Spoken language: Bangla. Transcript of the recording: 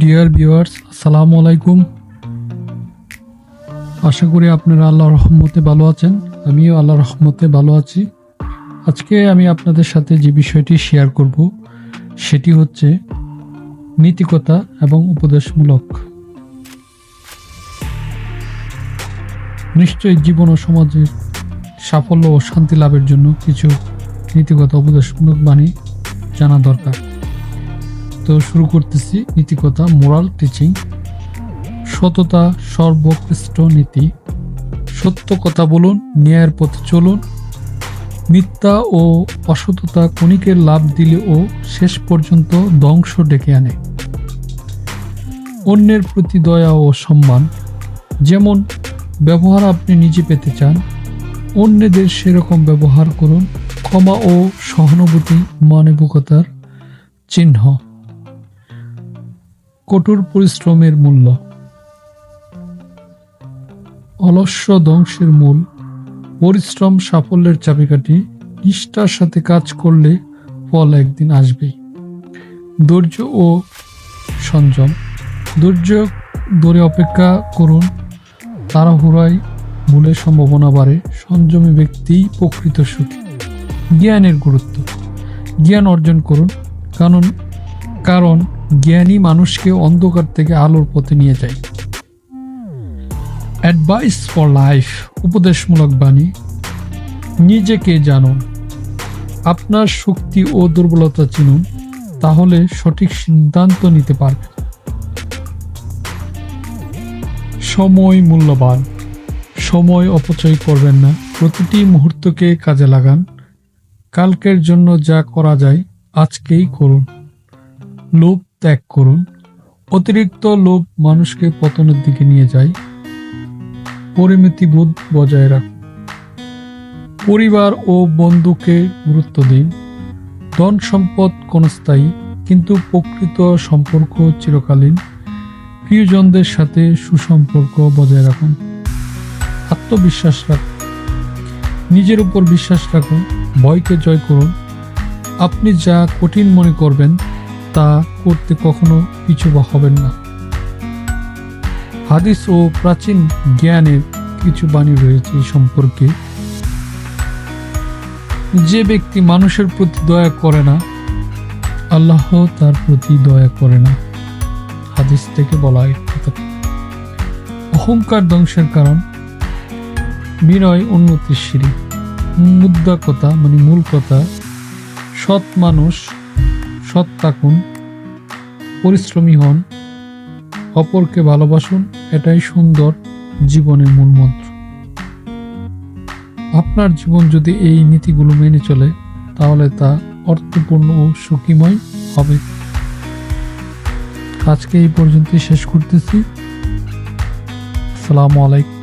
ডিয়ার ভিউয়ার্স আসসালামু আলাইকুম আশা করি আপনারা আল্লাহর রহমতে ভালো আছেন। আমিও আল্লাহর রহমতে ভালো আছি। আজকে আমি আপনাদের সাথে যে বিষয়টি শেয়ার করব, সেটি হচ্ছে নীতিকতা এবং উপদেশমূলক। নিশ্চয়ই জীবন ও সমাজের সাফল্য ও শান্তি লাভের জন্য কিছু নীতিগত উপদেশমূলক বাণী জানা দরকার। তো শুরু করতেছি নীতিকথা মোরাল টিচিং সততা সর্বোৎকৃষ্ট নীতি। সত্য কথা বলুন, ন্যায়ের পথে চলুন। মিথ্যা ও অসততা কণিকের লাভ দিলে ও শেষ পর্যন্ত ধ্বংস ডেকে আনে। অন্যের প্রতি দয়া ও সম্মান। যেমন, ব্যবহার আপনি নিজে পেতে চান, অন্যদের সেরকম ব্যবহার করুন, ক্ষমা ও সহানুভূতি, মানবিকতার চিহ্ন। কঠোর পরিশ্রমের মূল্য। অলস্য ধ্বংসের মূল। পরিশ্রম সাফল্যের চাবিকাঠি। নিষ্ঠার সাথে কাজ করলে ফল একদিন আসবেই। ধৈর্য ও সংযম ধৈর্য ধরে অপেক্ষা করুন। তাড়াহুড়ায় ভুলের সম্ভাবনা বাড়ে। সংযমী ব্যক্তিই প্রকৃত সুখী। জ্ঞানের গুরুত্ব। জ্ঞান অর্জন করুন। কারণ কারণ জ্ঞানী মানুষকে অন্ধকার থেকে আলোর পথে নিয়ে যায়। অ্যাডভাইস ফর লাইফ উপদেশমূলক বাণী। নিজেকে জানুন। আপনার শক্তি ও দুর্বলতা চিনুন, তাহলে সঠিক সিদ্ধান্ত নিতে পারবেন। সময় মূল্যবান। সময় অপচয় করবেন না। প্রতিটি মুহূর্তকে কাজে লাগান। কালকের জন্য যা করা যায়, আজকেই করুন। লোভ ত্যাগ করুন। অতিরিক্ত লোভ মানুষকে পতনের দিকে নিয়ে যায়। পরিমিতিবোধ বজায় রাখুন। পরিবার ও বন্ধুকে গুরুত্ব দিন। ধন সম্পদ ক্ষণস্থায়ী, কিন্তু প্রকৃত সম্পর্ক চিরকালীন। প্রিয়জনদের সাথে সুসম্পর্ক বজায় রাখুন। আত্মবিশ্বাস রাখুন। নিজের উপর বিশ্বাস রাখুন। ভয়কে জয় করুন। আপনি যা কঠিন মনে করবেন তা করতে কখনো পিছু বা হবেন না। হাদিস ও প্রাচীন জ্ঞানের কিছু বাণী রয়েছে এই সম্পর্কে। যে ব্যক্তি মানুষের প্রতি দয়া করে না, আল্লাহ তার প্রতি দয়া করে না। হাদিস থেকে বলা এই কথা অহংকার ধ্বংসের কারণ, বিনয় উন্নতির সিঁড়ি। মুদ্রা কথা মানে মূল কথা। সৎ মানুষ সৎ থাকুন পরিশ্রমী হন, অপরকে ভালোবাসুন, এটাই সুন্দর জীবনের মূল মন্ত্র। আপনার জীবন যদি এই নীতিগুলো মেনে চলে, তাহলে তা অর্থপূর্ণ ও সুখীময় হবে। আজকে এই পর্যন্তই শেষ করতেছি। আসসালামু আলাইকুম।